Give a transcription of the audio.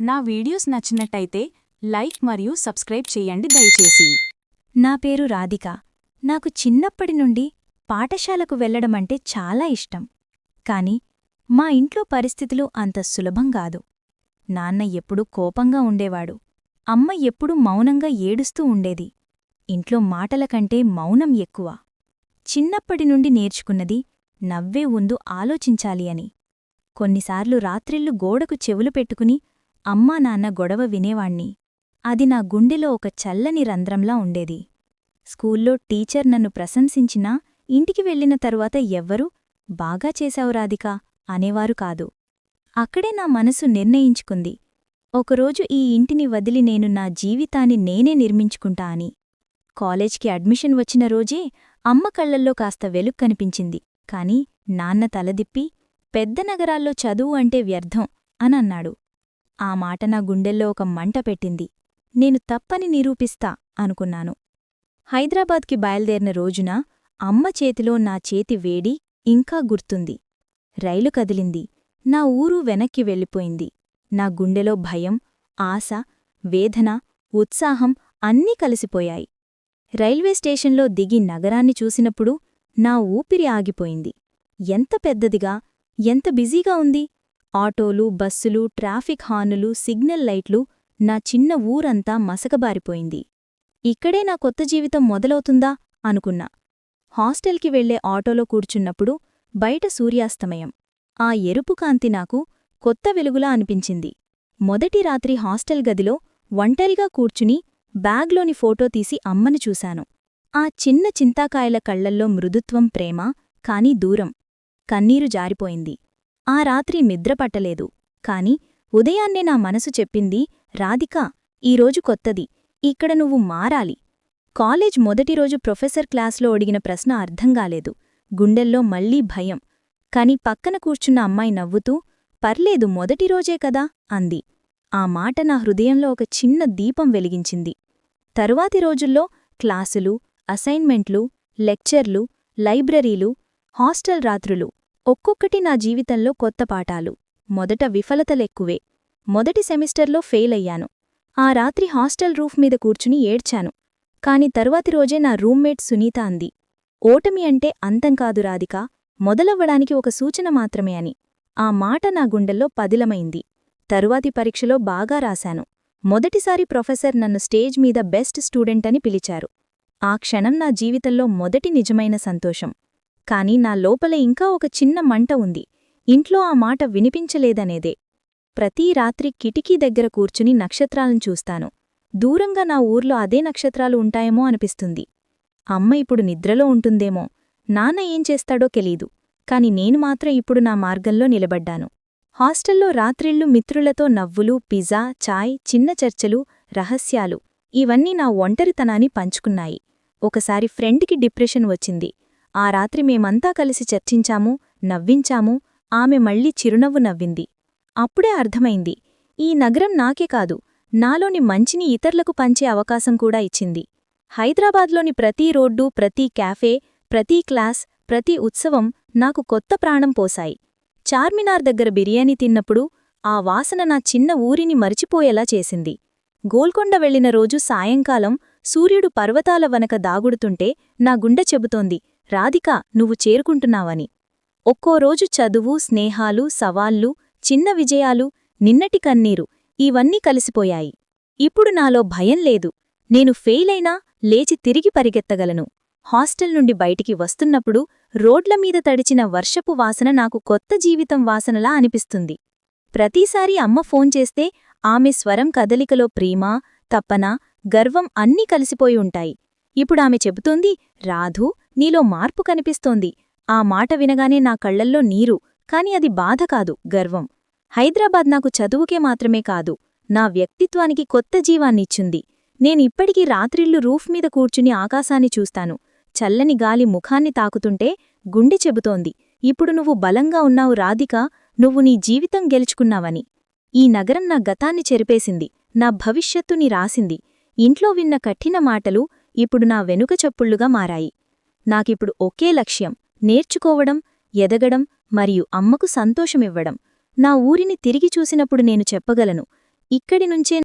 నా వీడియోస్ నచ్చినట్టయితే లైక్ మరియు సబ్స్క్రైబ్ చేయండి దయచేసి. నా పేరు రాధిక. నాకు చిన్నప్పటి నుండి పాఠశాలకు వెళ్ళడమంటే చాలా ఇష్టం. కాని మా ఇంట్లో పరిస్థితులు అంత సులభం కాదు. నాన్న ఎప్పుడూ కోపంగా ఉండేవాడు. అమ్మ ఎప్పుడూ మౌనంగా ఏడుస్తూ ఉండేది. ఇంట్లో మాటల కంటే మౌనం ఎక్కువ. చిన్నప్పటి నుండి నేర్చుకున్నది నవ్వే ఉందు ఆలోచించాలి అని. కొన్నిసార్లు రాత్రిళ్ళు గోడకు చెవులు పెట్టుకుని అమ్మా నాన్న గొడవ వినేవాణ్ణి. అది నా గుండెలో ఒక చల్లని రంధ్రంలా ఉండేది. స్కూల్లో టీచర్ నన్ను ప్రశంసించినా ఇంటికి వెళ్ళిన తరువాత ఎవ్వరూ బాగా చేశావురాధికా అనేవారు కాదు. అక్కడే నా మనసు నిర్ణయించుకుంది. ఒకరోజు ఈ ఇంటిని వదిలి నేను నా జీవితాన్ని నేనే నిర్మించుకుంటా అని. కాలేజ్కి అడ్మిషన్ వచ్చిన రోజే అమ్మ కళ్ళల్లో కాస్త వెలుగు కనిపించింది. కాని నాన్న తలదిప్పి పెద్ద నగరాల్లో చదువు అంటే వ్యర్థం అనన్నాడు. ఆ మాట నా గుండెల్లో ఒక మంట పెట్టింది. నేను తప్పని నిరూపిస్తా అనుకున్నాను. హైదరాబాద్కి బయల్దేరిన రోజున అమ్మ చేతిలో నా చేతి వేడి ఇంకా గుర్తుంది. రైలు కదిలింది. నా ఊరు వెనక్కి వెళ్ళిపోయింది. నా గుండెలో భయం ఆశ వేదన ఉత్సాహం అన్నీ కలిసిపోయాయి. రైల్వే స్టేషన్లో దిగి నగరాన్ని చూసినప్పుడు నా ఊపిరి ఆగిపోయింది. ఎంత పెద్దదిగా ఎంత బిజీగా ఉంది? ఆటోలు బస్సులు ట్రాఫిక్ హార్నులు సిగ్నల్ లైట్లు నా చిన్న ఊరంతా మసకబారిపోయింది. ఇక్కడే నా కొత్త జీవితం మొదలవుతుందా? అనుకున్నా. హాస్టల్కి వెళ్ళే ఆటోలో కూర్చున్నప్పుడు బయట సూర్యాస్తమయం. ఆ ఎరుపు కాంతి నాకు కొత్త వెలుగులా అనిపించింది. మొదటి రాత్రి హాస్టల్ గదిలో ఒంటరిగా కూర్చుని బ్యాగ్లోని ఫోటో తీసి అమ్మను చూశాను. ఆ చిన్న చింతాకాయల కళ్ళల్లో మృదుత్వం ప్రేమ కాని దూరం. కన్నీరు జారిపోయింది. ఆ రాత్రి నిద్రపట్టలేదు కాని ఉదయాన్నే నా మనసు చెప్పింది రాధికా ఈరోజు కొత్తది ఇక్కడ నువ్వు మారాలి. కాలేజ్ మొదటి రోజు ప్రొఫెసర్ క్లాస్లో అడిగిన ప్రశ్న అర్థంగాలేదు గుండెల్లో మళ్ళీ భయం. కాని పక్కన కూర్చున్న అమ్మాయి నవ్వుతూ పర్లేదు మొదటి రోజే కదా అంది. ఆ మాట నా హృదయంలో ఒక చిన్న దీపం వెలిగించింది. తరువాతి రోజుల్లో క్లాసులు అసైన్మెంట్లు లెక్చర్లు లైబ్రరీలు హాస్టల్ రాత్రులు ఒక్కొక్కటి నా జీవితంలో కొత్త పాఠాలు. మొదట విఫలతలెక్కువే. మొదటి సెమిస్టర్లో ఫెయిల్ అయ్యాను ఆ రాత్రి హాస్టల్ రూఫ్ మీద కూర్చుని ఏడ్చాను. కాని తరువాతి రోజే నా రూమ్మేట్ సునీత అంది. ఓటమి అంటే అంతం కాదు రాధిక. మొదలవ్వడానికి ఒక సూచన మాత్రమే అని. ఆ మాట నా గుండెల్లో పదిలమైంది. తరువాతి పరీక్షలో బాగా రాశాను. మొదటిసారి ప్రొఫెసర్ నన్ను స్టేజ్ మీద బెస్ట్ స్టూడెంట్ అని పిలిచారు. ఆ క్షణం నా జీవితంలో మొదటి నిజమైన సంతోషం. కాని నా లోపల ఇంకా ఒక చిన్న మంట ఉంది. ఇంట్లో ఆ మాట వినిపించలేదనేదే. ప్రతీ రాత్రి కిటికీ దగ్గర కూర్చుని నక్షత్రాలను చూస్తాను. దూరంగా నా ఊర్లో అదే నక్షత్రాలు ఉంటాయేమో అనిపిస్తుంది. అమ్మ ఇప్పుడు నిద్రలో ఉంటుందేమో. నాన్న ఏం చేస్తాడో తెలీదు. కాని నేను మాత్రం ఇప్పుడు నా మార్గంలో నిలబడ్డాను. హాస్టల్లో రాత్రిళ్ళు మిత్రులతో నవ్వులు పిజ్జా చాయ్ చిన్న చర్చలు రహస్యాలు. ఇవన్నీ నా ఒంటరితనాన్ని పంచుకున్నాయి. ఒకసారి ఫ్రెండ్కి డిప్రెషన్ వచ్చింది. ఆ రాత్రి మేమంతా కలిసి చర్చించాము నవ్వించాము ఆమె మళ్ళీ చిరునవ్వు నవ్వింది. అప్పుడే అర్థమైంది ఈ నగరం నాకే కాదు నాలోని మంచిని ఇతర్లకు పంచే అవకాశం కూడా ఇచ్చింది. హైదరాబాద్లోని ప్రతి రోడ్డు ప్రతి క్యాఫే ప్రతి క్లాస్ ప్రతి ఉత్సవం నాకు కొత్త ప్రాణం పోశాయి. చార్మినార్ దగ్గర బిర్యానీ తిన్నప్పుడు ఆ వాసన నా చిన్న ఊరిని మరిచిపోయేలా చేసింది. గోల్కొండ వెళ్ళిన రోజు సాయంకాలం సూర్యుడు పర్వతాల వనక దాగుడుతుంటే నా గుండె చెబుతోంది రాధిక నువ్వు చేరుకుంటున్నావని. ఒక్కో రోజు చదువు స్నేహాలు సవాళ్ళు చిన్న విజయాలు నిన్నటి కన్నీరు ఇవన్నీ కలిసిపోయాయి. ఇప్పుడు నాలో భయం లేదు. నేను ఫెయిలైనా లేచి తిరిగి పరిగెత్తగలను. హాస్టల్ నుండి బయటికి వస్తున్నప్పుడు రోడ్లమీద తడిచిన వర్షపు వాసన నాకు కొత్త జీవితం వాసనలా అనిపిస్తుంది. ప్రతిసారి అమ్మ ఫోన్ చేస్తే ఆమె స్వరం కదలికలో ప్రేమ తప్పన గర్వం అన్నీ కలిసిపోయి ఉంటాయి. ఇప్పుడామె చెబుతోంది రాధూ నీలో మార్పు కనిపిస్తోంది. ఆ మాట వినగానే నా కళ్ళల్లో నీరు. కాని అది బాధ కాదు గర్వం. హైదరాబాద్ నాకు చదువుకే మాత్రమే కాదు. నా వ్యక్తిత్వానికి కొత్త జీవాన్నిచ్చింది. నేనిప్పటికీ రాత్రిళ్ళు రూఫ్ మీద కూర్చుని ఆకాశాన్ని చూస్తాను. చల్లని గాలి ముఖాన్ని తాకుతుంటే గుండె చెబుతోంది ఇప్పుడు నువ్వు బలంగా ఉన్నావు రాధిక నువ్వు నీ జీవితం గెలుచుకున్నావని. ఈ నగరం నా గతాన్ని చెరిపేసింది నా భవిష్యత్తుని రాసింది. ఇంట్లో విన్న కఠిన మాటలు ఇప్పుడు నా వెనుక చప్పుళ్ళుగా మారాయి. నాకిప్పుడు ఒకే లక్ష్యం నేర్చుకోవడం ఎదగడం మరియు అమ్మకు సంతోషమివ్వడం. నా ఊరిని తిరిగి చూసినప్పుడు నేను చెప్పగలను ఇక్కడి నుంచే